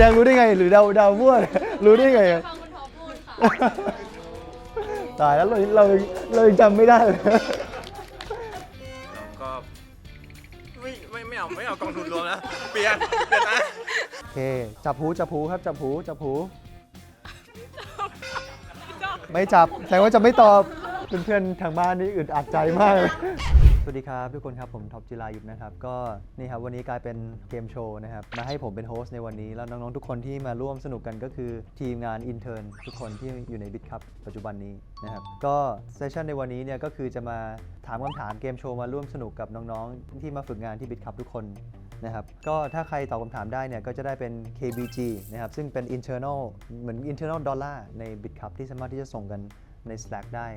แดงรู้ได้ไง หรือเดาเดามั่วเนี่ยรู้ได้ไงอะฟังคุณท็อปพูดค่ะ ตายแล้วเราเราเรายังจำไม่ได้เลยแล้วก็ไม่ไม่ไม่เอาไม่เอากองทุนรวมแล้วเปลี่ยนเปลี่ยนนะ โอเค จับหูจับหูครับจับหูจับหูไม่จับแสดงว่าจะไม่ตอบเพื่อนๆทางบ้านนี่อึดอัดใจมากเลย สวัสดีครับทุกคนครับผมท็อปจิรายุทธนะครับก็นี่ครับวันนี้กลายเป็นเกมโชว์นะครับมาให้ผมเป็นโฮสต์ในวันนี้ แล้วน้องๆทุกคนที่มาร่วมสนุกกันก็คือทีมงานอินเทอร์นทุกคนที่อยู่ในบิ t คัพปัจจุบันนี้นะครับก็เซสชันในวันนี้เนี่ยก็คือจะมาถามคำถามเกมโชว์มาร่วมสนุกกับน้องๆ ที่มาฝึกงานที่บิ t คัพทุกคนนะครับก็ถ้าใครตอบคำถามได้เนี่ยก็จะได้เป็น KBG นะครับซึ่งเป็น internal เหมือน internal dollar ใน BitCup ที่สามารถที่จะส่งกัน ใน Slack ได้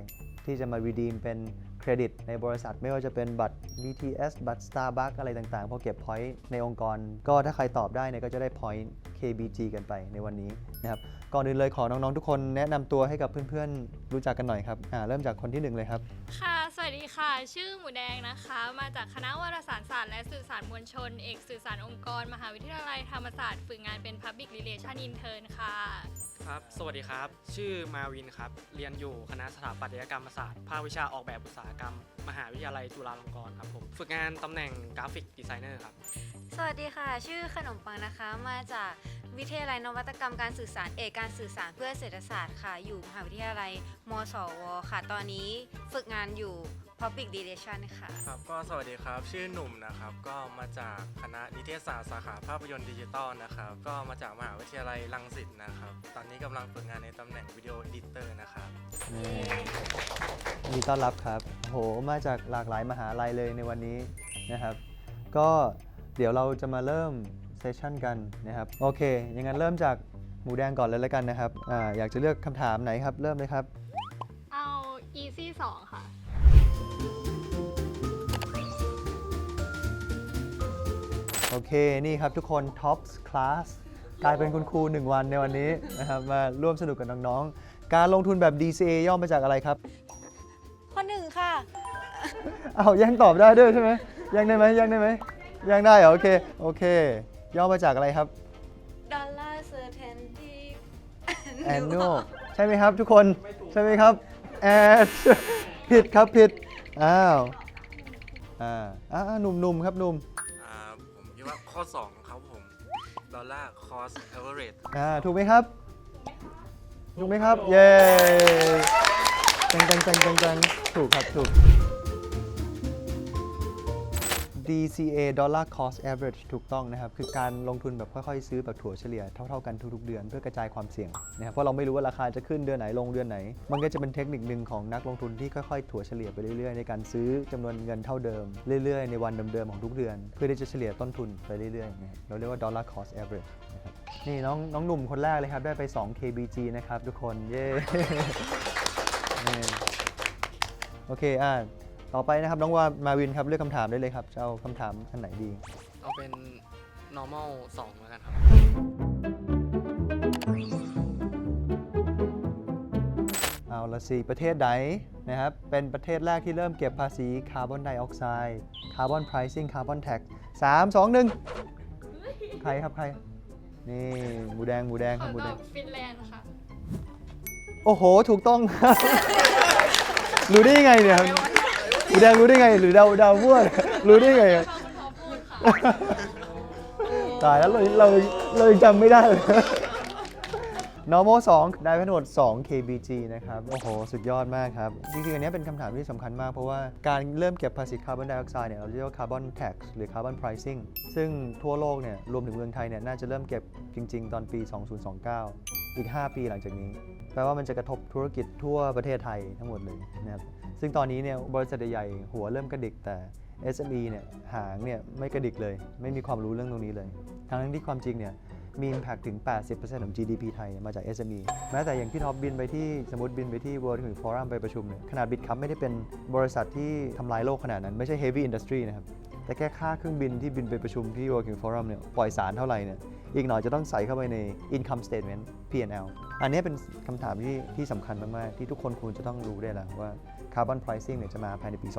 ที่จะมา redeem เป็นเครดิตในบริษัทไม่ว่าจะเป็นบัตร BTS บัตร Starbucks อะไรต่างๆพอเก็บ point ในองค์กร ก็ถ้าใครตอบได้เนี่ยก็จะได้ point KBG กันไปในวันนี้นะครับก่อนอื่นเลยขอน้องๆทุกคนแนะนำตัวให้กับเพื่อนๆ รู้จักกันหน่อยครับอ่าเริ่มจากคนที่หนึ่งเลยครับ ค่ะ สวัสดีค่ะ ชื่อหมูแดงนะคะ มาจากคณะวารสารศาสตร์และสื่อสารมวลชน เอกสื่อสารองค์กร มหาวิทยาลัยธรรมศาสตร์ฝึกงานเป็น Public Relation Intern ค่ะ ครับ สวัสดีครับ ชื่อมาวินครับ เรียนอยู่คณะสถาปัตยกรรมศาสตร์ ภาควิชาออกแบบอุตสาหกรรม มหาวิทยาลัยจุฬาลงกรณ์ครับผม ฝึกงานตำแหน่งกราฟิกดีไซเนอร์ครับ สวัสดีค่ะ ชื่อขนมปังนะคะ มาจากวิทยาลัยนวัตกรรมการสื่อสารเอกการสื่อสารเพื่อเศรษฐศาสตร์ค่ะ อยู่มหาวิทยาลัยมสวค่ะ ตอนนี้ฝึกงานอยู่ Public Relation ค่ะ ครับก็สวัสดีครับ ชื่อหนุ่มนะครับ ก็มาจากคณะนิเทศศาสตร์สาขาภาพยนตร์ดิจิตอลนะครับ ก็มาจากมหาวิทยาลัยรังสิตนะครับ ตอนนี้กำลังฝึกงานในตำแหน่งวิดีโอเอดิเตอร์นะครับ นี่ยินดีต้อนรับครับโหมาจากหลากหลายมหาลัยเลยในวันนี้นะครับ ก็เดี๋ยวเราจะมาเริ่มเซสชั่นกันนะครับ โอเค อย่างนั้นเริ่มจากหมูแดงก่อนเลยแล้วกันนะครับอาอยากจะเลือกคำถามไหนครับ เริ่มเลยครับ เอา easy 2 ค่ะ โอเค นี่ครับทุกคน Tops Class กลายเป็นคุณครู 1 วันในวันนี้นะครับมาร่วมสนุกกับน้องๆ การลงทุนแบบ DCA ย่อมาจากอะไรครับ ข้อหนึ่งค่ะ เอาวยังตอบได้ด้วยใช่ไหมยังได้ไหมยังได้ไหมยังได้เหรอโอเคโอเค ย่อมาจากอะไรครับ Dollar Certainty annual ใช่ไหมครับทุกคนใช่ไหมครับแอดผิดครับผิดอ้าวอ่าอ่าหนุ่มหนุ่มครับหนุ่ม อ่าผมคิดว่าข้อ 2 ครับผมดอลลาร์คอสเอเวอเรสอ่าถูกไหมครับ ถูกไหมครับ เย้จังจังจังจังจังถูกครับ ถูก DCA Dollar Cost Average ถูกต้องนะครับ คือการลงทุนแบบค่อยๆ ซื้อแบบถั่วเฉลี่ยเท่าๆกันทุกๆเดือนเพื่อกระจายความเสี่ยงนะครับเพราะเราไม่รู้ว่าราคาจะขึ้นเดือนไหนลงเดือนไหน มันก็จะเป็นเทคนิคหนึ่งของนักลงทุนที่ค่อยๆ ถั่วเฉลี่ยไปเรื่อยๆ ในการซื้อจำนวนเงินเท่าเดิม เรื่อยๆ ในวันเดิมๆของทุกเดือน เพื่อที่จะเฉลี่ยต้นทุนไปเรื่อยๆนะเราเรียกว่า Dollar Cost Average นะครับนี่น้องน้องหนุ่มคนแรกเลยครับได้ไป 2 KBG นะครับทุกคนเย่โอเคอ่า ต่อไปนะครับน้องว่ามาวินครับเลือกคำถามได้เลยครับจะเอาคำถามอันไหนดี เอาเป็น normal 2แล้วกันครับ เอาละสิประเทศไหนนะครับเป็นประเทศแรกที่เริ่มเก็บภาษีคาร์บอนไดออกไซด์คาร์บอนไพรซิ่งคาร์บอนแท็กสามสองหนึ่งใครครับใคร นี่หมูแดงหมูแดงขคอรับหมูตแดอง บฟินแลนด์ค่ะโอ้โห ถูกต้องครับรู้ได้ยังไงเนี่ยครับ หมูแดงรู้ได้ไง หรือเดาเดามั่วเนี่ยรู้ได้ไงอะฟังคุณท็อปพูดค่ะตายแล้วเราเราเรายังจำไม่ได้เลย normal 2 ได้ไปทั้งหมด 2 kbg นะครับ โอ้โห สุดยอดมากครับ จริงๆ อันนี้เป็นคำถามที่สำคัญมาก เพราะว่าการเริ่มเก็บภาษีคาร์บอนไดออกไซด์เนี่ย เราเรียกว่า carbon tax หรือ carbon pricing ซึ่งทั่วโลกเนี่ย รวมถึงเมืองไทยเนี่ย น่าจะเริ่มเก็บจริง ๆ ตอนปี 2029 อีก 5 ปีหลังจากนี้ แปลว่ามันจะกระทบธุรกิจทั่วประเทศไทยทั้งหมดเลยนะครับ ซึ่งตอนนี้เนี่ยบริษัทใหญ่หัวเริ่มกระดิกแต่ SME เนี่ยหางเนี่ยไม่กระดิกเลย ไม่มีความรู้เรื่องตรงนี้เลย ทั้งที่ความจริงเนี่ยมี impact ถึง 80%ของ GDP ไทยมาจาก SME แม้แต่อย่างพี่ท็อปบินไปที่สมมติบินไปที่ World Economic Forum ไปประชุมเนี่ยขนาดบิดคัพไม่ได้เป็นบริษัทที่ทำลายโลกขนาดนั้น ไม่ใช่ heavy industry นะครับ แต่แค่ค่าเครื่องบินที่บินไปประชุมที่ World Economic Forum เนี่ยปล่อยสารเท่าไหร่เนี่ยอีกหน่อยจะต้องใส่เข้าไปใน income statement P&L อันนี้เป็นคำถามที่ที่สำคัญมาก ๆ ที่ทุกคนควรจะต้องรู้ได้แล้วว่า carbon pricing เนี่ยจะมาภายในปี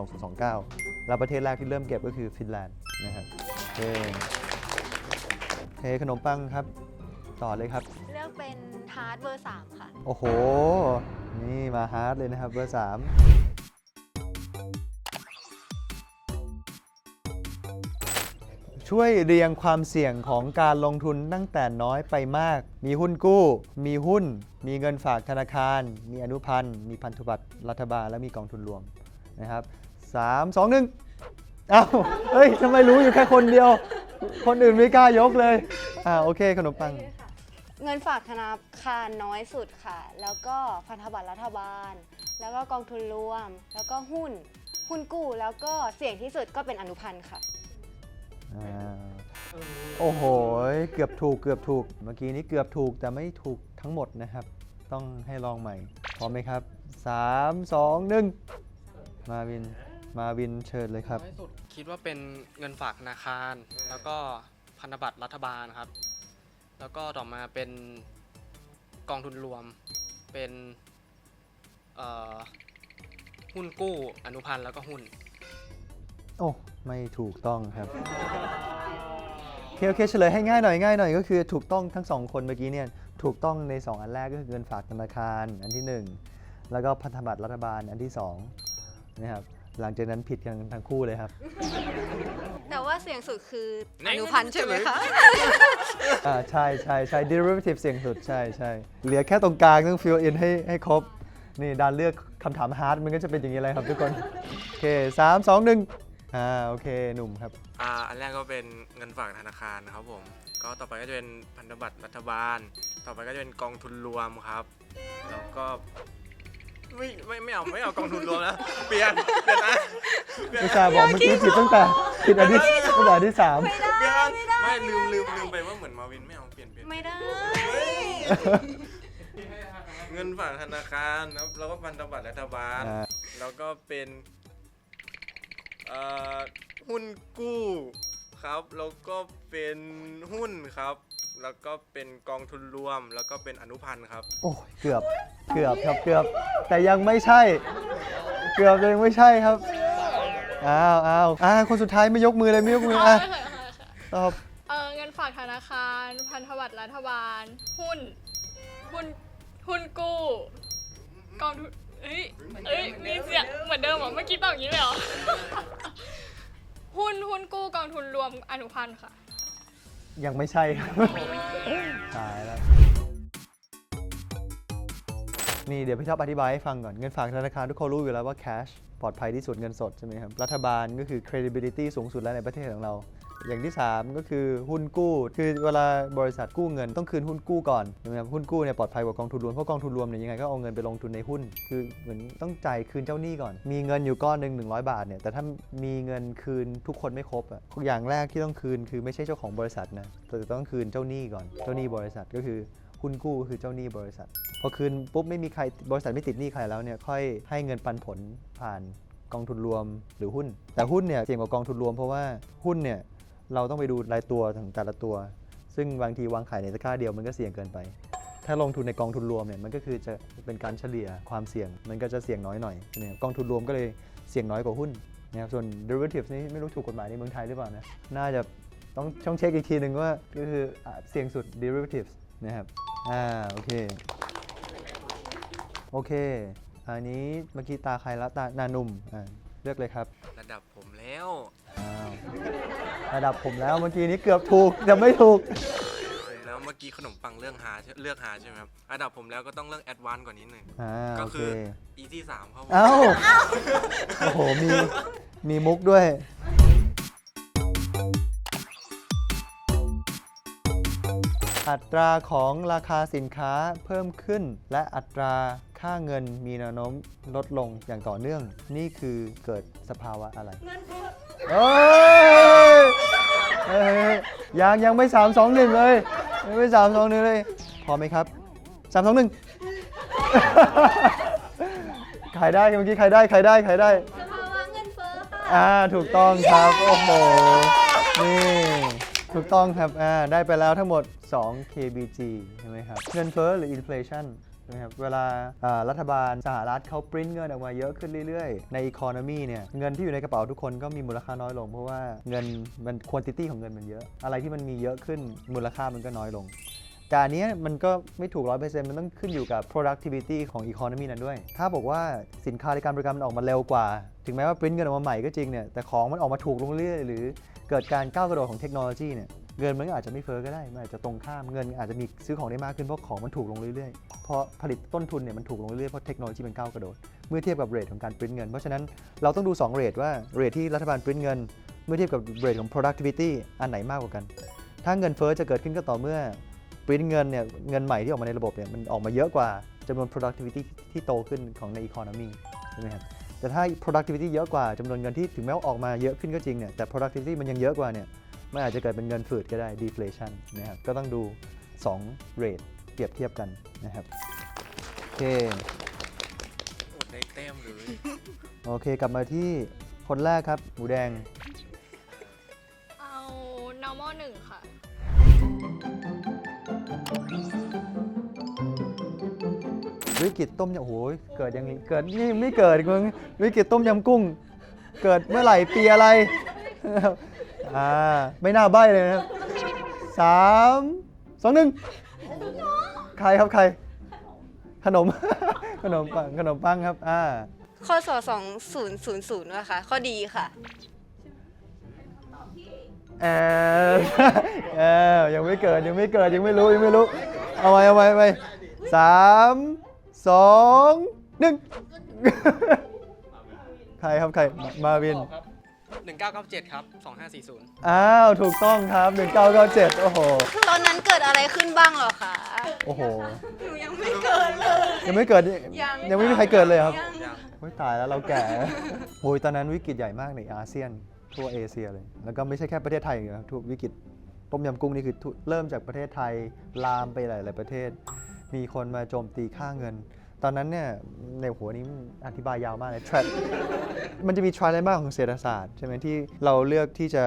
2029 แล้วประเทศแรกที่เริ่มเก็บก็คือฟินแลนด์นะครับโอเคโอเคขนมปังครับ ต่อเลยครับ เลือกเป็นฮาร์ดเบอร์3ค่ะ โอ้โห นี่มาฮาร์ดเลยนะครับเบอร์3 ช่วยเรียงความเสี่ยงของการลงทุนตั้งแต่น้อยไปมาก มีหุ้นกู้ มีหุ้น มีเงินฝากธนาคาร มีอนุพันธ์ มีพันธบัตรรัฐบาล และมีกองทุนรวมนะครับ3 2 1อ้าวเฮ้ยทำไมรู้อยู่แค่คนเดียว คนอื่นไม่กล้ายกเลย อ่าโอเค ขนมปัง เงินฝากธนาคารน้อยสุดค่ะ แล้วก็พันธบัตรรัฐบาล แล้วก็กองทุนรวม แล้วก็หุ้น หุ้นกู้ แล้วก็เสี่ยงที่สุดก็เป็นอนุพันธ์ค่ะ อ่าโอ้โหเกือบถูกเกือบถูก เมื่อกี้นี้เกือบถูกแต่ไม่ถูกทั้งหมดนะครับ ต้องให้ลองใหม่ พร้อมไหมครับ 3 2 1 มาวิน มาวินเชิญเลยครับ น้อยสุดคิดว่าเป็นเงินฝากธนาคาร แล้วก็พันธบัตรรัฐบาลครับ แล้วก็ต่อมาเป็นกองทุนรวม เป็นเอ่อหุ้นกู้อนุพันธ์แล้วก็หุ้น โอ้ไม่ถูกต้องครับโอเคโอเคเฉลยให้ง่ายหน่อยง่ายหน่อยก็คือถูกต้องทั้งสองคนเมื่อกี้เนี่ยถูกต้องใน 2 อันแรกก็คือเงินฝากธนาคารอันที่ 1 แล้วก็พันธบัตรรัฐบาลอันที่2นะครับหลังจากนั้นผิดกันทั้งคู่เลยครับแต่ว่าเสี่ยงสุดคืออนุพันธ์ใช่ไหมคะอ่าใช่ใช่ใช่ derivative เสี่ยงสุดใช่ใช่เหลือแค่ตรงกลางต้อง fill in ให้ให้ครบ นี่ดานเลือกคำถาม hard มันก็จะเป็นอย่างนี้เลยครับทุกคน โอเคสามสองหนึ่ง อ่าโอเคหนุ่มครับ อ่าอันแรกก็เป็นเงินฝากธนาคารนะครับผมก็ต่อไปก็จะเป็นพันธบัตรรัฐบาล ต่อไปก็จะเป็นกองทุนรวมครับ แล้วก็ไม่ไม่ไม่เอาไม่เอากองทุนรวมแล้วเปลี่ยนเปลี่ยนนะเปลี่ยนอุตส่าห์บอกเมื่อกี้ผิดตั้งแต่ผิดอันที่ตั้งแต่อันที่สามเปลี่ยนไม่ลืมลืมลืมไปว่าเหมือนมาวินไม่เอาเปลี่ยนเปลี่ยนไม่ได้ เงินฝากธนาคารนะครับแล้วก็พันธบัตรรัฐบาล อ่าแล้วก็เป็นเอ่อ หุ้นกู้ครับ แล้วก็เป็นหุ้นครับ แล้วก็เป็นกองทุนรวม แล้วก็เป็นอนุพันธ์ครับ โอ้ยเกือบเกือบครับเกือบ แต่ยังไม่ใช่ เกือบแต่ยังไม่ใช่ครับอ้าวอ้าวอ่าคนสุดท้ายไม่ยกมือเลยไม่ยกมืออะตอบเออเงินฝากธนาคาร พันธบัตรรัฐบาล หุ้น หุ้น หุ้นกู้ กองทุน เอ้ยเอ้ยมีเสียงเหมือนเดิมเหรอเมื่อกี้ตอบอย่างนี้เลยเหรอ หุ้นหุ้นกู้กองทุนรวมอนุพันธ์ค่ะ ยังไม่ใช่ครับ ตายแล้ว นี่เดี๋ยวพี่ท็อปอธิบายให้ฟังก่อน เงินฝากธนาคารทุกคนรู้อยู่แล้วว่า cash ปลอดภัยที่สุดเงินสดใช่ไหมครับ รัฐบาลก็คือ credibility สูงสุดแล้วในประเทศของเรา อย่างที่ 3 ก็คือหุ้นกู้ คือเวลาบริษัทกู้เงินต้องคืนหุ้นกู้ก่อนใช่ไหมครับหุ้นกู้เนี่ยปลอดภัยกว่ากองทุนรวมเพราะกองทุนรวมเนี่ยยังไงก็เอาเงินไปลงทุนในหุ้น คือเหมือนต้องจ่ายคืนเจ้าหนี้ก่อน มีเงินอยู่ก้อนหนึ่ง100 บาทเนี่ยแต่ถ้ามีเงินคืนทุกคนไม่ครบอะอย่างแรกที่ต้องคืนคือไม่ใช่เจ้าของบริษัทนะแต่ต้องคืนเจ้าหนี้ก่อนเจ้าหนี้บริษัทก็คือหุ้นกู้ก็คือเจ้าหนี้บริษัท พอคืนปุ๊บไม่มีใครบริษัทไม่ติดหนี้ใครแล้วเนี่ยค่อยให้เงินปันผลผ่านกองทุนรวมหรือหุ้น แต่หุ้นเนี่ยเสี่ยงกว่ากองทุนรวมเพราะว่าหุ้นเนี่ย เราต้องไปดูรายตัวของแต่ละตัว ซึ่งบางทีวางขายในตะกร้าเดียวมันก็เสี่ยงเกินไป ถ้าลงทุนในกองทุนรวมเนี่ยมันก็คือจะเป็นการเฉลี่ยความเสี่ยง มันก็จะเสี่ยงน้อยหน่อยใช่ไหมครับกองทุนรวมก็เลยเสี่ยงน้อยกว่าหุ้นนะครับส่วน derivatives นี่ไม่รู้ถูกกฎหมายในเมืองไทยหรือเปล่านะน่าจะต้องช่องเช็คอีกทีหนึ่งว่าก็คืออะเสี่ยงสุด derivatives นะครับอ่าโอเคโอเค อันนี้เมื่อกี้ตาใครละตานานุ่มอ่าเลือกเลยครับ ระดับผมแล้ว อ้าว ระดับผมแล้วเมื่อกี้นี้เกือบถูกแต่ไม่ถูก แล้วเมื่อกี้ขนมปังเรื่องหาใช่เลือกหาใช่ไหมครับระดับผมแล้วก็ต้องเรื่องแอดวานซ์กว่านิดหนึ่งอ่าก็โอเคคือ e ที่สามครับผม เอ้า โอ้โห มี มีมุกด้วย อัตราของราคาสินค้าเพิ่มขึ้น และอัตราค่าเงินมีแนวโน้มลดลงอย่างต่อเนื่อง นี่คือเกิดสภาวะอะไรเงินเฟ้อเอ้ยเฮ้ยเฮ้ยเฮ้ยยังยังไม่3 2 1เลยยังไม่3 2 1เลยพร้อมไหมครับ3 2 1ขายได้เมื่อกี้ขายได้ขายได้ขายได้ สภาวะเงินเฟ้อค่ะ อ่าถูกต้องครับ โอ้โห นี่ ถูกต้องครับ อ่า ได้ไปแล้วทั้งหมด 2 kbg ใช่ไหมครับ เงินเฟ้อหรือ inflation นะครับเวลารัฐบาลสหรัฐเขาปริ้นเงินออกมาเยอะขึ้นเรื่อยๆ ใน economy เนี่ยเงินที่อยู่ในกระเป๋าทุกคนก็มีมูลค่าน้อยลง เพราะว่าเงินมัน quantity ของเงินมันเยอะ อะไรที่มันมีเยอะขึ้นมูลค่ามันก็น้อยลงแต่อันนี้มันก็ไม่ถูก 100%มันต้องขึ้นอยู่กับ productivity ของ economy นั้นด้วย ถ้าบอกว่าสินค้าในการบริการมันออกมาเร็วกว่า ถึงแม้ว่าปริ้นเงินออกมาใหม่ก็จริงเนี่ย แต่ของมันออกมาถูกลงเรื่อยๆหรือเกิดการก้าวกระโดดของเทคโนโลยีเนี่ย เงินมันก็อาจจะไม่เฟ้อก็ได้ มันอาจจะตรงข้ามเงินอาจจะมีซื้อของได้มากขึ้นเพราะของมันถูกลงเรื่อยๆ เพราะผลิตต้นทุนเนี่ยมันถูกลงเรื่อยๆ เพราะเทคโนโลยีมันก้าวกระโดด เมื่อเทียบกับเรทของการปริ้นเงิน เพราะฉะนั้นเราต้องดู 2 เรทว่าเรทที่รัฐบาลปริ้นเงิน เมื่อเทียบกับเรทของ productivity อันไหนมากกว่ากัน ถ้าเงินเฟ้อจะเกิดขึ้นก็ต่อเมื่อปริ้นเงินเนี่ยเงินใหม่ที่ออกมาในระบบเนี่ยมันออกมาเยอะกว่าจำนวน productivity ที่โตขึ้นของใน economy ใช่ไหมครับแต่ถ้า productivity เยอะกว่าจำนวนเงินที่ถึงแม้ว่าออกมาเยอะขึ้นก็จริงเนี่ยแต่ productivity มันยังเยอะกว่าเนี่ย มันอาจจะเกิดเป็นเงินฝืดก็ได้ deflation นะครับ ก็ต้องดู 2 rate เปรียบเทียบกันนะครับ โอเค อดได้แต้มเลย โอเค กลับมาที่คนแรกครับ หมูแดง เอา normal หนึ่งค่ะ วิกฤตต้มยำโอ้โหเกิดยังเกิดนี่ยังไม่เกิดอีกมึงวิกฤตต้มยำกุ้ง เกิดเมื่อไหร่ปีอะไร อ่าไม่น่าใบ้เลยนะครับสามสองหนึ่งใครครับใคร ขนม ขนมปังขนมปังครับ อ่า ข้อสอ2000ว่ะค่ะข้อดีค่ะแอมแอมยังไม่เกิดยังไม่เกิดยังไม่รู้ยังไม่รู้ เอาไว้เอาไว้เอาไว้สามสองหนึ่งใครครับใครมามาวิน 1997 ครับ 2540 อ้าว ถูกต้องครับ 1997 โอ้โห ตอนนั้นเกิดอะไรขึ้นบ้างเหรอคะ โอ้โห หนูยังไม่เกิดเลย ยังไม่เกิด ยังยังไม่มีใครเกิดเลยครับยังโอ้ยตายแล้วเราแก่ โอ้ยตอนนั้นวิกฤตใหญ่มากในอาเซียน ทั่วเอเชียเลย แล้วก็ไม่ใช่แค่ประเทศไทยอย่างเดียวครับทุกวิกฤตต้มยำกุ้งนี่คือทุเริ่มจากประเทศไทยลามไปหลาย ๆ ประเทศ มีคนมาโจมตีค่าเงิน ตอนนั้นเนี่ยในหัวนี้อธิบายยาวมากเลย trap มันจะมี trilemma ของเศรษฐศาสตร์ใช่ไหมที่เราเลือกที่จะ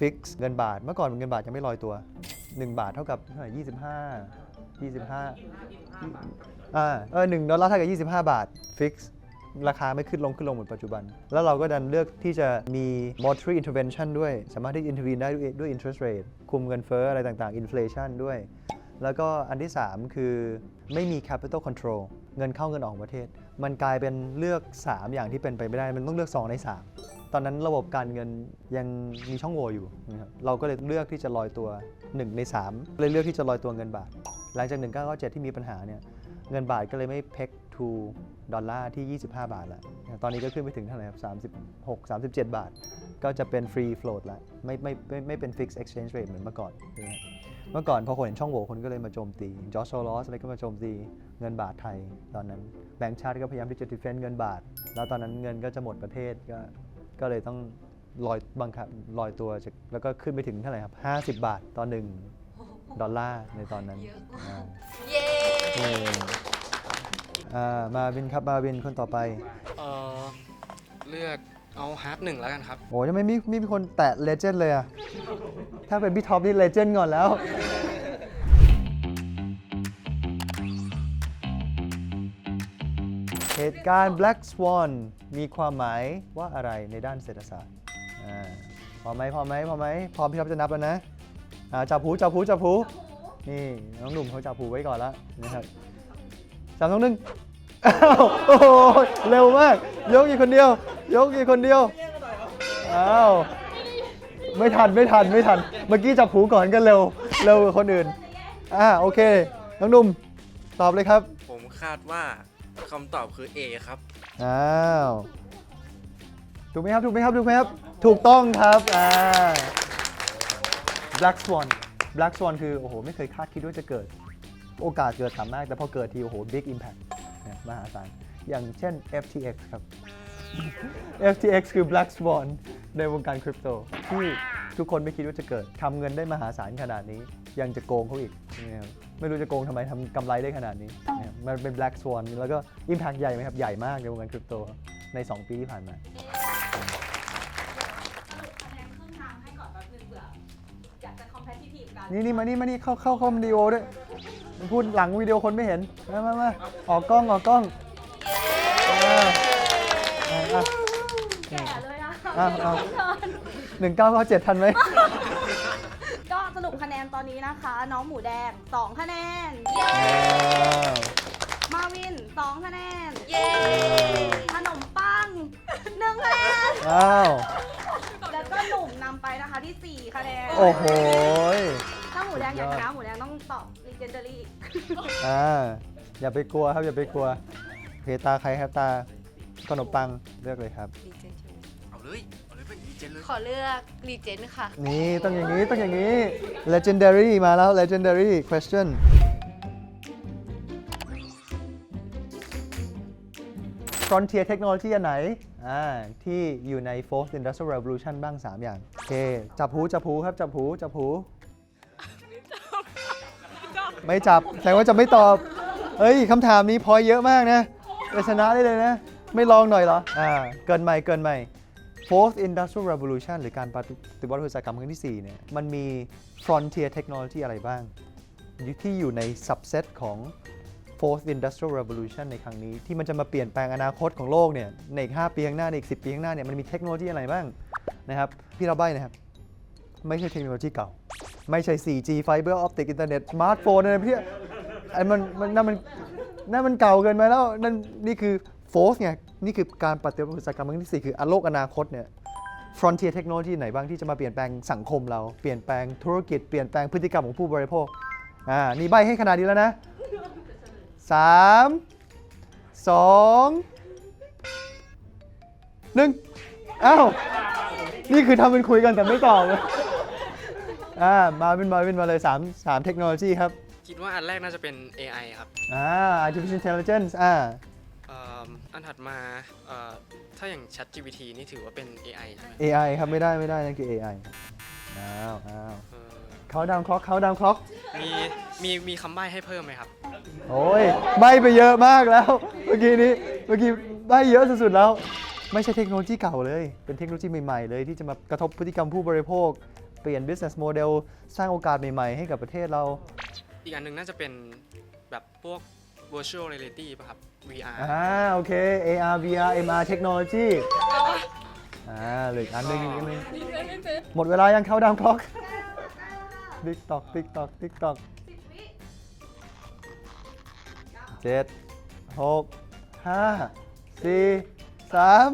fix เงินบาท เมื่อก่อนเงินบาทยังไม่ลอยตัว 1 บาทเท่ากับเท่าไหร่25 25อ่าเออหนึ่งดอลลาร์เท่ากับ 25 บาท fix ราคาไม่ขึ้นลงขึ้นลงเหมือนปัจจุบัน แล้วเราก็ดันเลือกที่จะมี monetary intervention ด้วย สามารถที่ intervene ได้ด้วยด้วย interest rate คุมเงินเฟ้ออะไรต่างๆ inflation ด้วย แล้วก็อันที่ 3 คือ ไม่มี capital control เงินเข้าเงินออกประเทศ มันกลายเป็นเลือก 3 อย่างที่เป็นไปไม่ได้ มันต้องเลือก 2 ใน 3 ตอนนั้นระบบการเงินยังมีช่องโหว่อยู่นะครับเราก็เลยเลือกที่จะลอยตัว 1 ใน 3 เลยเลือกที่จะลอยตัวเงินบาท หลังจาก 1997 ที่มีปัญหาเนี่ยเงินบาทก็เลยไม่ peg to ดอลลาร์ที่ 25 บาทแล้ว ตอนนี้ก็ขึ้นไปถึงเท่าไหร่ครับ 36 37 บาท ก็จะเป็น free float แล้วไม่ไม่ไม่ไม่เป็น fixed exchange rate เหมือนเมื่อก่อนใช่ไหมครับ เมื่อก่อนพอคนเห็นช่องโหว่คนก็เลยมาโจมตีจอร์จโซลอสอะไรก็มาโจมตีเงินบาทไทยตอนนั้นแบงก์ชาติก็พยายามที่จะ defend เงินบาท แล้วตอนนั้นเงินก็จะหมดประเทศก็ก็เลยต้องลอยบังคับลอยตัวจากแล้วก็ขึ้นไปถึงเท่าไหร่ครับ 50 บาทต่อหนึ่งดอลลาร์ในตอนนั้นอ่าเย้เอออ่ามาวินครับมาวินคนต่อไป เอ่อเลือก เอาฮาร์ปหนึ่งแล้วกันครับ โอ้ยังไม่มีไม่มีคนแตะเลเจนด์เลยอะถ้าเป็นพี่ท็อปนี่เลเจนด์ก่อนแล้ว เหตุการณ์ Black Swan มีความหมายว่าอะไรในด้านเศรษฐศาสตร์อ่าพอไหมพอไหมพอไหมพร้อมพี่ท็อปจะนับแล้วนะอ่าจับหูจับหูจับหูนี่น้องหนุ่มเขาจับหูไว้ก่อนแล้วนะครับสามสองหนึ่ง อ้าวโอ้โหเร็วมาก ยกอีกคนเดียว ยกอีกคนเดียวอ้าวไม่ทันไม่ทันไม่ทัน เมื่อกี้จับหูก่อนก็เร็วเร็วกว่าคนอื่นอ่าโอเคน้องหนุ่มตอบเลยครับผมคาดว่าคำตอบคือ A ครับ อ้าวถูกไหมครับถูกไหมครับถูกไหมครับ ถูกต้องครับอ่า Black Swan Black Swan คือโอ้โหไม่เคยคาดคิดว่าจะเกิด โอกาสเกิดต่ำมาก แต่พอเกิดทีโอ้โห Big Impact เนี่ย มหาศาลอย่างเช่น FTX ครับ FTX คือ Black Swan ในวงการคริปโตที่ทุกคนไม่คิดว่าจะเกิดทำเงินได้มหาศาลขนาดนี้ ยังจะโกงเขาอีกนะครับไม่รู้จะโกงทำไมทำกำไรได้ขนาดนี้นะครับมันเป็น Black Swan แล้วก็ Impact ใหญ่ไหมครับ ใหญ่มากในวงการคริปโตใน 2 ปีที่ผ่านมานี่นี่มานี่มานี่เข้าเข้าเข้าวิดีโอด้วย มันพูดหลังวิดีโอคนไม่เห็น มามามาออกกล้องออกกล้องอ่าอ่าอ่า แก่เลยอะอ่าอ่าหนึ่งเก้าเก้าเจ็ดทันไหม ก็สนุกรุปคะแนนตอนนี้นะคะ น้องหมูแดง 2 คะแนนอ้าวมาวิน 2 คะแนน เย้ขนมปัง 1 คะแนนอ้าว แล้วก็หนุ่มนำไปนะคะที่ 4 คะแนน โอ้โหยถ้าหมูแดงอยากชนะหมูแดงต้องตอบ legendary อ่าอย่าไปกลัวครับอย่าไปกลัวเพตาใครครับตาขนมปังเลือกเลยครับเอาเลย เอาเลยไปดีเจนเลยขอเลือกรีเจนค่ะ นี่ต้องอย่างนี้ต้องอย่างนี้ legendary มาแล้ว legendary question frontier technology อันไหนอ่าที่อยู่ใน fourth industrial revolution บ้าง 3 อย่าง โอเค จับหูจับหูครับ จับหูจับหู ไม่จับแสดงว่าจะไม่ตอบ เฮ้ยคำถามนี้พอยเยอะมากนะจะชนะได้เลยนะ ไม่ลองหน่อยเหรอ อ่า เกินใหม่เกินใหม่ fourth industrial revolution หรือการปฏิวัติอุตสาหกรรมครั้งที่ 4 เนี่ย มันมี frontier technology อะไรบ้าง ที่อยู่ใน subset ของ fourth industrial revolution ในครั้งนี้ ที่มันจะมาเปลี่ยนแปลงอนาคตของโลกเนี่ย ในอีก 5 ปีข้างหน้า ในอีก 10 ปีข้างหน้าเนี่ย มันมีเทคโนโลยีอะไรบ้างนะครับ พี่เราใบ้นะครับ ไม่ใช่เทคโนโลยีเก่า ไม่ใช่ 4G Fiber Optic Internet สมาร์ทโฟนอะไรพี่อันมันมันนั่นมันนั่นมันเก่าเกินไปแล้วนั่นนี่คือ fourth ไงนี่คือการปฏิวัติอุตสาหกรรมครั้งที่ 4 คืออโลกอนาคตเนี่ย frontier technology ไหนบ้างที่จะมาเปลี่ยนแปลงสังคมเรา เปลี่ยนแปลงธุรกิจ เปลี่ยนแปลงพฤติกรรมของผู้บริโภค อ่า นี่ใบให้ขนาดนี้แล้วนะ 3 2 1อ้าว นี่คือทำเป็นคุยกันแต่ไม่ตอบเลย อ่ามาเป็นมาเป็นมาเลย3 3เทคโนโลยีครับคิดว่าอันแรกน่าจะเป็น AI ครับอ่า artificial intelligence อ่าเอิ่มอันถัดมาเอ่อถ้าอย่าง ChatGPT นี่ถือว่าเป็น AI ใช่ไหม AI ครับไม่ได้ไม่ได้นั่นคือ AI อ้าวอ้าวเอ่อเขาดาวคล็อกเขาดาวคล็อกมีมีมีคำใบ้ให้เพิ่มไหมครับ โอ้ยใบไปเยอะมากแล้ว เมื่อกี้นี้เมื่อกี้ใบเยอะสุดๆแล้ว ไม่ใช่เทคโนโลยีเก่าเลย เป็นเทคโนโลยีใหม่ๆเลยที่จะมากระทบพฤติกรรมผู้บริโภค เปลี่ยน business model สร้างโอกาสใหม่ ๆ ให้กับประเทศเรา อีกอันหนึงน่าจะเป็นแบบพวก virtual reality ป่ะครับ VR อ่าโอเค AR VR MR technology อ่าเหลืออกอันหนึงอีกอันหนึงดีเจนดีเจนหมดเวลายังเข้าดาวคล็อกติ๊กตอกติ๊กตอกติ๊กตอกเจ็ดหกห้าสี่สาม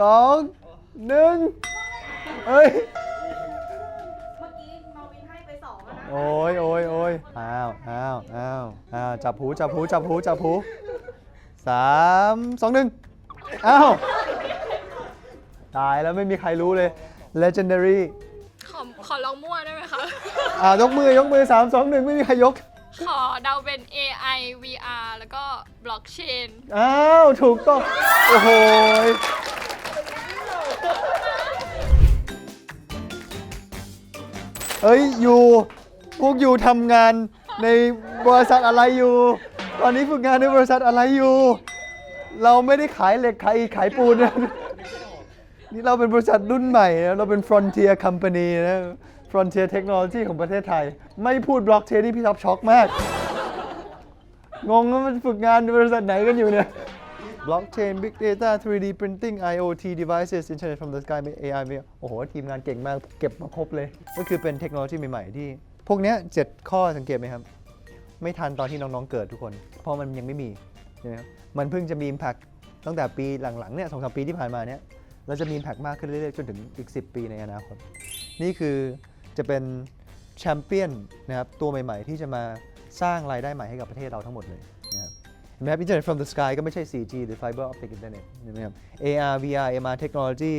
สองหนึ่งเอ้ย โอ้ยโอ้ยโอ้ยอ้าวอ้าวอ้าวอ้าวจับหูจับหูจับหูจับหูสามสองหนึ่งอ้าวตายแล้วไม่มีใครรู้เลย legendary ขอขอลองมั่วได้ไหมคะ อ่ายกมือยกมือ3 2 1ไม่มีใครยกขอเดาเป็น AI VR แล้วก็ blockchain อ้าวถูกต้องโอ้โหยเอ้ยอยู่ พวกอยู่ทำงานในบริษัทอะไรอยู่ ตอนนี้ฝึกงานในบริษัทอะไรอยู่ เราไม่ได้ขายเหล็กขายอิฐขายปูนนะนี่เราเป็นบริษัทรุ่นใหม่นะเราเป็น Frontier Company นะ Frontier Technology ของประเทศไทย ไม่พูดบล็อกเชนนี่พี่ท็อปช็อกมาก งงว่ามันฝึกงานในบริษัทไหนกันอยู่เนี่ย Blockchain Big Data 3D Printing IoT Devices Internet from the Sky AI โอ้โห ทีมงานเก่งมาก เก็บมาครบเลย ก็คือเป็นเทคโนโลยีใหม่ ๆ ที่ พวกเนี้ยเจ็ดข้อสังเกตไหมครับ ไม่ทันตอนที่น้องๆเกิดทุกคน เพราะมันยังไม่มีใช่ไหมครับมันเพิ่งจะมี impact ตั้งแต่ปีหลังๆเนี่ยสองสามปีที่ผ่านมาเนี่ยเราจะมี impact มากขึ้นเรื่อยๆจนถึงอีก 10 ปีในอนาคตนี่คือจะเป็นแชมเปี้ยนนะครับตัวใหม่ๆ ที่จะมาสร้างรายได้ใหม่ให้กับประเทศเราทั้งหมดเลยนะครับเห็นไหมครับ Internet from the Sky ก็ไม่ใช่ 4G หรือ Fiber Optic Internet เห็นไหมครับ AR VR MR Technology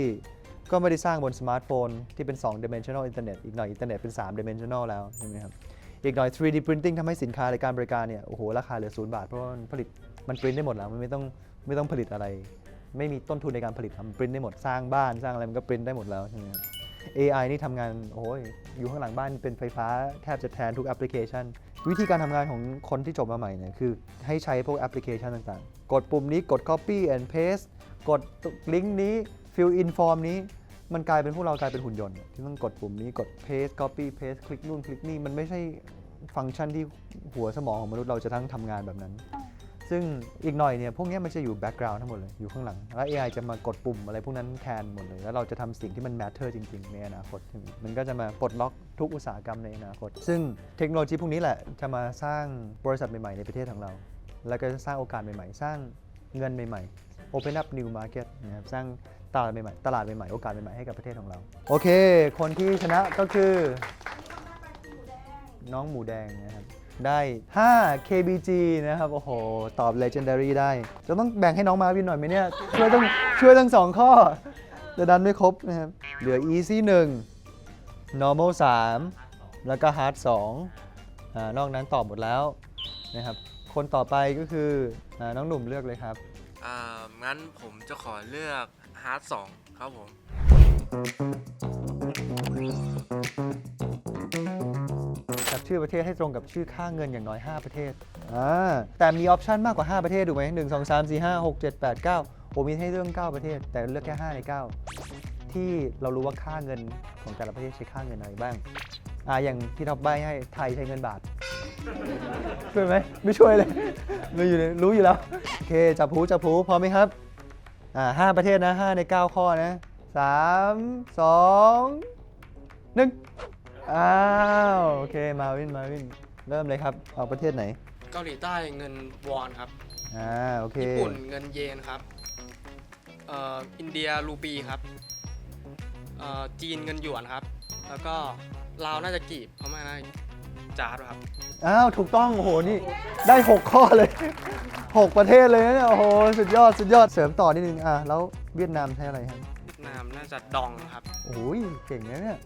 ก็ไม่ได้สร้างบนสมาร์ทโฟนที่เป็น 2 dimensional Internet อีกหน่อยอินเทอร์เน็ตเป็น 3 dimensional แล้วเห็นไหมครับอีกหน่อย 3D printing ทำให้สินค้าหรือการบริการเนี่ยโอ้โหราคาเหลือศูนย์บาทเพราะมันผลิตมันปริ้นได้หมดแล้วมันไม่ต้องไม่ต้องผลิตอะไร ไม่มีต้นทุนในการผลิตทำปริ้นได้หมดสร้างบ้านสร้างอะไรมันก็ปริ้นได้หมดแล้วใช่ไหมครับ AI นี่ทำงานโอ้ยอยู่ข้างหลังบ้านเป็นไฟฟ้าแทบจะแทนทุกแอปพลิเคชัน วิธีการทำงานของคนที่จบมาใหม่เนี่ยคือให้ใช้พวกแอปพลิเคชันต่างๆ กดปุ่มนี้กด copy and paste กดลิงก์นี้ fill in form นี้มันกลายเป็นพวกเรากลายเป็นหุ่นยนต์ ที่ต้องกดปุ่มนี้กด paste copy paste คลิกนู่นคลิกนี่มันไม่ใช่ฟังก์ชันที่หัวสมองของมนุษย์เราจะทั้งทำงานแบบนั้น ซึ่งอีกหน่อยเนี่ยพวกนี้มันจะอยู่แบ็กกราวน์ทั้งหมดเลย อยู่ข้างหลัง แล้ว AI จะมากดปุ่มอะไรพวกนั้นแทนหมดเลย แล้วเราจะทำสิ่งที่มัน matter จริง ๆ ในอนาคต มันก็จะมาปลดล็อกทุกอุตสาหกรรมในอนาคต ซึ่งเทคโนโลยีพวกนี้แหละจะมาสร้างบริษัทใหม่ๆในประเทศของเรา แล้วก็จะสร้างโอกาสใหม่ๆ สร้างเงินใหม่ๆ open up new market นะครับสร้าง ตลาดใหม่ๆตลาดใหม่ๆโอกาสใหม่ๆให้กับประเทศของเรา โอเค คนที่ชนะก็คือ น้องหมูแดงนะครับได้ 5 KBG นะครับ โอ้โห ตอบ Legendary ได้ จะต้องแบ่งให้น้องมาวินหน่อยไหมเนี่ย ช่วยต้องช่วยทั้งสองข้อ จะดันไม่ครบนะครับ เหลือ Easy 1 Normal 3 แล้วก็ Hard 2อ่านอกนั้นตอบหมดแล้วนะครับ คนต่อไปก็คืออาน้องหนุ่มเลือกเลยครับ อ่างั้นผมจะขอเลือการ์ดสองครับผมจับชื่อประเทศให้ตรงกับชื่อค่าเงินอย่างน้อย 5 ประเทศอ่าแต่มีออปชันมากกว่า 5 ประเทศถูไหม1 2 3 4 5 6 7 8 9 โอ้มีให้เรื่อง 9 ประเทศ แต่เลือกแค่ 5 ใน 9 ที่เรารู้ว่าค่าเงินของแต่ละประเทศใช้ค่าเงินอะไรบ้างอ่าอย่างที่ท็อปใบให้ไทยใช้เงินบาท ช่วยไหมไม่ช่วยเลยรู้อยู่เลยรู้อยู่แล้ว โอเคจับผูจับผูพร้อมไหมครับ อ่าห้าประเทศนะ5ใน9ข้อนะ3 2 1อ้าว โอเค มาวิน มาวิน เริ่มเลยครับ เอาประเทศไหน เกาหลีใต้เงินวอนครับ อ่า โอเค ญี่ปุ่นเงินเยนครับ เอ่อ อินเดียรูปีครับ เอ่อ จีนเงินหยวนครับ แล้วก็ลาวน่าจะกีบเพราะไม่น่า จาร์ดครับ อ้าว ถูกต้อง โอ้โห นี่ ได้ 6 ข้อเลย 6 ประเทศเลยนะเนี่ยโอ้โห สุดยอด สุดยอด เสริมต่อนิดนึง อะ แล้วเวียดนามใช้อะไรครับ เวียดนามน่าจะดองครับ โอ้ย เก่งนะเนี่ย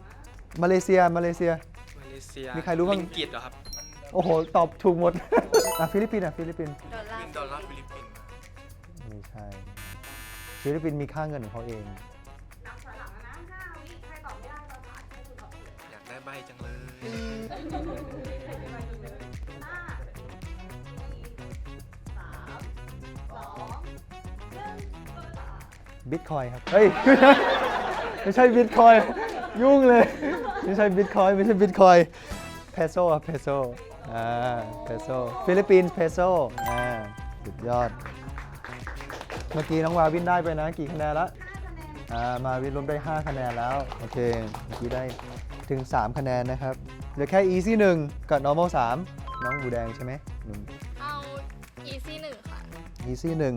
มาเลเซีย มาเลเซีย มาเลเซียมีใครรู้บ้าง ลิงกิตเหรอครับโอ้โห ตอบถูกหมด อะ ฟิลิปปินส์อะ ฟิลิปปินส์ ดอลลาวิร์นดอลลาร์ฟิลิปปินส์ไม่ใช่ ฟิลิปปินส์มีค่าเงินของเขาเอง ห้าสี่สามสองหนึ่งหมดเวลาบิตคอยครับ เฮ้ย ไม่ใช่บิตคอย ยุ่งเลย ไม่ใช่บิตคอย ไม่ใช่บิตคอย เพโซครับเพโซอ่า เพโซ ฟิลิปปินส์เพโซ อ่า สุดยอด เมื่อกี้น้องวาวินได้ไปนะ กี่คะแนนละอ่า มาวินรวมได้ 5 คะแนนแล้ว โอเค เมื่อกี้ได้ถึง 3 คะแนนนะครับ เหลือแค่ easy 1 กับ normal 3 น้องหมูแดงใช่ไหมหนุ่ม เอา easy หนึ่งค่ะ easy หนึ่ง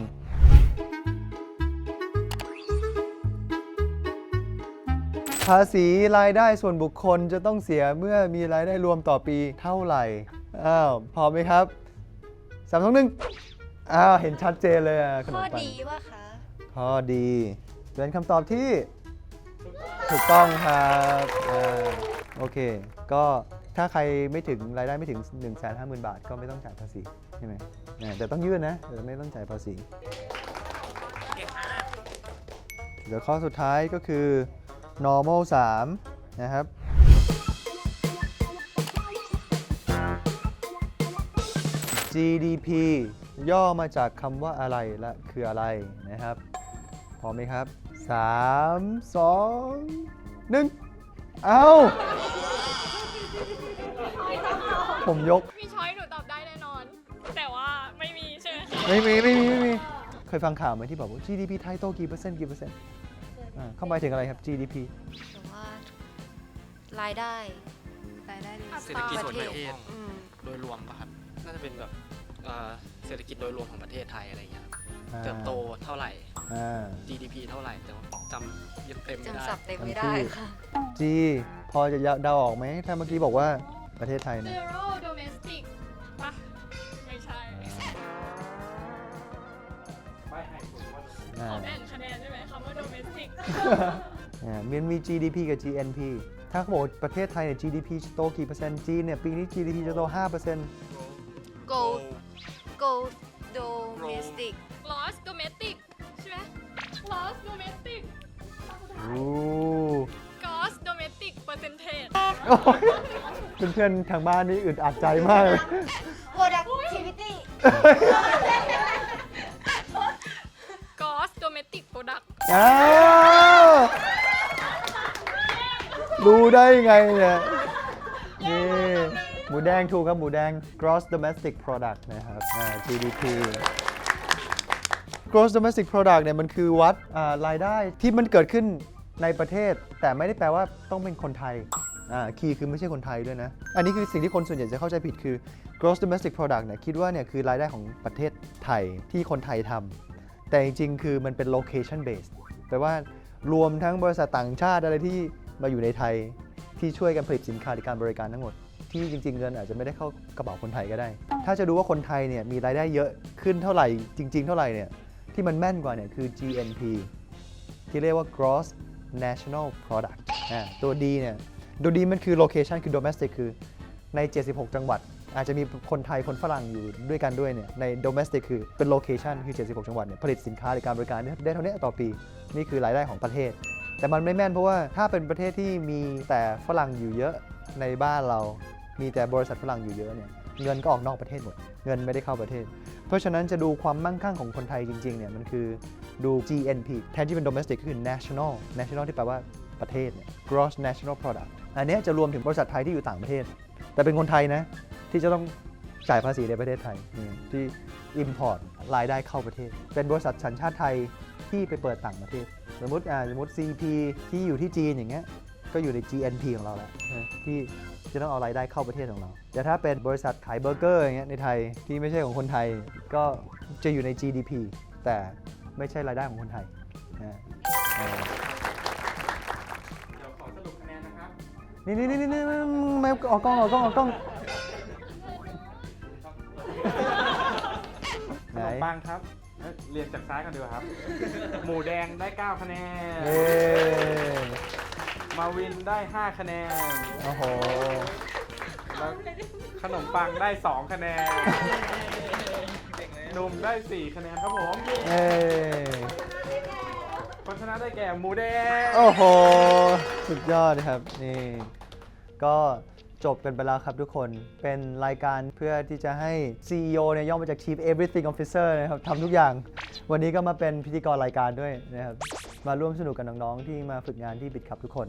ภาษีรายได้ส่วนบุคคลจะต้องเสียเมื่อมีรายได้รวมต่อปีเท่าไหร่ อ้าวพร้อมไหมครับสามสองหนึ่งอ้าว เห็นชัดเจนเลยอะขนข้อมปัง ดีว่าคะ ข้อดี เป็นคำตอบที่ ถูกต้องครับอ่า โอเค ก็ถ้าใครไม่ถึงรายได้ไม่ถึง 1 5 0 0 0 0 บาท ก็ไม่ต้องจ่ายภาษีใช่ไหมแต่ต้องยื่นนะแต่ไม่ต้องจ่ายภาษีเดี๋ยวข้อสุดท้ายก็คือ normal 3 นะครับ GDP ย่อมาจากคำว่าอะไรและคืออะไรนะครับ พร้อมไหมครับ 3 2 1 เอาผมยก มีช้อยหนูตอบได้แน่นอน แต่ว่าไม่มีใช่ไหมคะไม่มีไม่มีไม่มี เคยฟังข่าวไหมที่บอกว่า GDP ไทยโตกี่เปอร์เซ็นต์กี่เปอร์เซ็นต์อ่าเข้าหมายถึงอะไรครับ GDP แต่ว่ารายได้รายได้ในเศรษฐกิจประเทปศระเทศอืมโดยรวมป่ะครับ น่าจะเป็นแบบเอ่อเศรษฐกิจโดยรวมของประเทศไทยอะไรเงี้ยครับอ่า เติบโตเท่าไหร่ อ่า GDP เท่าไหร่แต่ว่าจำยังเต็มไม่ได้จำศัพท์เต็มไม่จำชื่ได้อค่ะ G พอจะเดาออกไหม ถ้าเมื่อกี้บอกว่าประเทศไทยนะ zero domestic ปะไม่ใช่อ่าขอแบ่งคะแนนได้ไหมคำว่า domestic อ่ามันมี GDP กับ GNP ถ้าเขาบอกว่าประเทศไทยเนี่ย GDP จะโตกี่เปอร์เซ็นต์ จีนเนี่ยปีนี้ GDP จะโต5%เปอร์เซ็นต์ go go domestic lost domestic ใช่ไหม lost domestic โอ้ gross domestic percentage เพื่อนๆทางบ้านนี่อึดอัดใจมากเลย productivity gross domestic product อ้าวรู้ได้ไงเนี่ยนี่หมูแดงถูกครับ หมูแดง gross domestic product นะครับอ่า GDP gross domestic product เนี่ยมันคือวัดอ่ารายได้ที่มันเกิดขึ้นในประเทศ แต่ไม่ได้แปลว่าต้องเป็นคนไทยอ่าคีย์คือไม่ใช่คนไทยด้วยนะ อันนี้คือสิ่งที่คนส่วนใหญ่จะเข้าใจผิดคือ gross domestic product เนี่ยคิดว่าเนี่ยคือรายได้ของประเทศไทยที่คนไทยทำแต่จริงๆ คือมันเป็น location based แปลว่ารวมทั้งบริษัทต่างชาติอะไรที่มาอยู่ในไทยที่ช่วยกันผลิตสินค้าหรือการบริการทั้งหมด ที่จริง ๆ เงินอาจจะไม่ได้เข้ากระเป๋าคนไทยก็ได้ ถ้าจะดูว่าคนไทยเนี่ยมีรายได้เยอะขึ้นเท่าไหร่จริง ๆ เท่าไหร่เนี่ย ที่มันแม่นกว่าเนี่ยคือ GNP ที่เรียกว่า gross national product อ่าตัว D เนี่ยตัว D มันคือ location คือ domestic คือใน 76 จังหวัด อาจจะมีคนไทยคนฝรั่งอยู่ด้วยกันด้วยเนี่ยใน domestic คือเป็น location คือ 76 จังหวัดเนี่ยผลิตสินค้าหรือการบริการได้เท่านี้ต่อปี นี่คือรายได้ของประเทศ แต่มันไม่แม่นเพราะว่าถ้าเป็นประเทศที่มีแต่ฝรั่งอยู่เยอะในบ้านเรา มีแต่บริษัทฝรั่งอยู่เยอะเนี่ย เงินก็ออกนอกประเทศหมด เงินไม่ได้เข้าประเทศ เพราะฉะนั้นจะดูความมั่งคั่งของคนไทยจริงๆเนี่ยมันคือดู GNP แทนที่เป็น domestic ก็คือ national national ที่แปลว่าประเทศเนี่ย gross national product อันนี้จะรวมถึงบริษัทไทยที่อยู่ต่างประเทศ แต่เป็นคนไทยนะ ที่จะต้องจ่ายภาษีในประเทศไทยที่ import รายได้เข้าประเทศ เป็นบริษัทสัญชาติไทยที่ไปเปิดต่างประเทศ สมมติอ่าสมมติ CP ที่อยู่ที่จีนอย่างเงี้ยก็อยู่ใน GNP ของเราแหละที่ จะต้องเอารายได้เข้าประเทศของเรา แต่ถ้าเป็นบริษัทขายเบอร์เกอร์อย่างเงี้ยในไทยที่ไม่ใช่ของคนไทยก็จะอยู่ใน GDP แต่ไม่ใช่รายได้ของคนไทยนะเออเดี๋ยวขอสรุปคะแนนนะครับนี่นี่นี่นี่ไม่ออกกล้องออกกล้องออกกล้องไหนขนมปังครับเอ้ยเรียนจากซ้ายกันดีกว่าครับ หมูแดงได้ 9 คะแนน เย้ มาวินได้ 5 คะแนน โอ้โห แล้วขนมปังได้ 2 คะแนนหนุ่มได้ 4 คะแนนครับผม เอ้ยคนชนะได้แก่หมูแดง โอ้โห สุดยอดครับ นี่ ก็จบกันไปแล้วครับทุกคน เป็นรายการเพื่อที่จะให้ CEO เนี่ยย่อมาจาก Chief Everything Officer นะครับทำทุกอย่าง วันนี้ก็มาเป็นพิธีกรรายการด้วยนะครับ มาร่วมสนุกกับน้องๆที่มาฝึกงานที่บิดขับทุกคน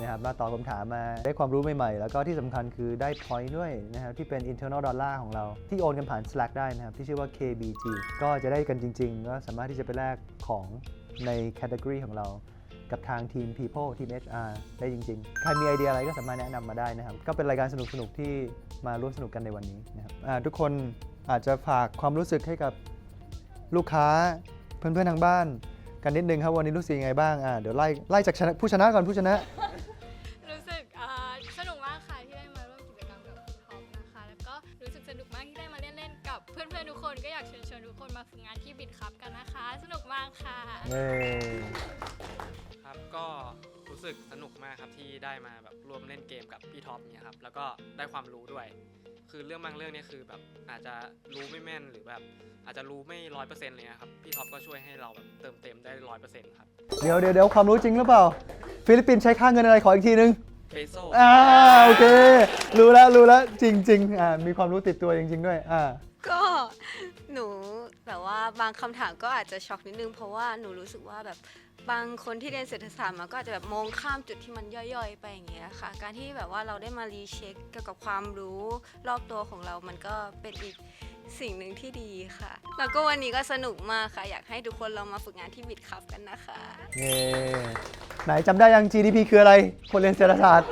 นะครับมาตอบคำถามมาได้ความรู้ใหม่ๆ แล้วก็ที่สำคัญคือได้ point ด้วยนะครับที่เป็น internal dollar ของเรา ที่โอนกันผ่าน Slack ได้นะครับ ที่ชื่อว่า KBG ก็จะได้กันจริง ๆ ก็สามารถที่จะไปแลกของในแคตตากรีของเรา กับทางทีม People ทีม HR ได้จริงๆ ใครมีไอเดียอะไรก็สามารถแนะนำมาได้นะครับ ก็เป็นรายการสนุกๆที่มาร่วมสนุกกันในวันนี้นะครับอ่าทุกคนอาจจะฝากความรู้สึกให้กับลูกค้าเพื่อนๆทางบ้าน กันนิดนึงครับวันนี้รู้สึกยังไงบ้างอ่าเดี๋ยวไล่ไล่จากชนะผู้ชนะก่อนผู้ชนะ รู้สึกอ่าสนุกมากค่ะที่ได้มาร่วมกิจกรรมกับคุณท็อปนะคะ แล้วก็รู้สึกสนุกมากที่ได้มาเล่นๆกับเพื่อนๆทุกคนก็อยากเชิญชวนทุกคนมาฝึกงานที่บิดครับกันนะคะ สนุกมากค่ะเย้ครับก็รู้ สึกสนุกมากครับที่ได้มาแบบร่วมเล่นเกมกับพี่ท็อปเนี่ยครับแล้วก็ได้ความรู้ด้วย คือเรื่องบางเรื่องเนี่ยคือแบบอาจจะรู้ไม่แม่นหรือแบบอาจจะรู้ไม่ร้อยเปอร์เซ็นต์เลยนะครับพี่ท็อปก็ช่วยให้เราแบบเติมเต็มได้ร้อยเปอร์เซ็นต์ครับเดี๋ยวเดี๋ยวเดี๋ยวความรู้จริงหรือเปล่า ฟิลิปปินส์ใช้ค่าเงินอะไรขออีกทีนึงเปโซอ่าโอเค รู้แล้วรู้แล้วจริงๆอ่ามีความรู้ติดตัวจริง ๆ ด้วยอ่าก็หนูแบบว่าบางคำถามก็อาจจะช็อกนิดนึงเพราะว่าหนูรู้สึกว่าแบบ บางคนที่เรียนเศรษฐศาสตร์มาก็อาจจะแบบมองข้ามจุดที่มันย่อยๆ ไปอย่างเงี้ยค่ะ การที่แบบว่าเราได้มารีเช็คเกี่ยวกับความรู้รอบตัวของเรามันก็เป็นอีกสิ่งหนึ่งที่ดีค่ะ แล้วก็วันนี้ก็สนุกมากค่ะ อยากให้ทุกคนลองมาฝึกงานที่บิดคับกันนะคะ เย้ไหนจำได้ยัง GDP คืออะไร คนเรียนเศรษฐศาสตร์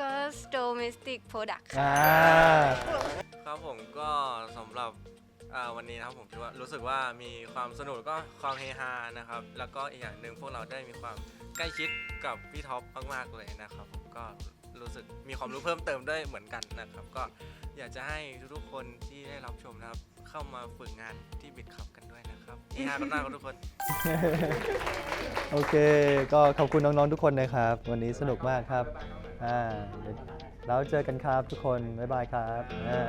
ก็ domestic product ค่ะ อ่า ครับผมก็สำหรับ อ่าวันนี้นะครับผมคิดว่ารู้สึกว่ามีความสนุกแล้วก็ความเฮฮานะครับ แล้วก็อีกอย่างหนึ่งพวกเราได้มีความใกล้ชิดกับพี่ท็อปมากๆเลยนะครับผมก็รู้สึกมีความรู้เพิ่มเติมได้เหมือนกันนะครับ ก็อยากจะให้ทุกๆคนที่ได้รับชมนะครับ เข้ามาฝึกงานที่บิดขับกันด้วยนะครับเฮฮากันมากครับทุกคน โอเค ก็ขอบคุณน้องๆทุกคนนะครับ วันนี้สนุกมากครับอ่าเดี๋ยวแล้วเจอกันครับทุกคนบ๊ายบายครับอ่า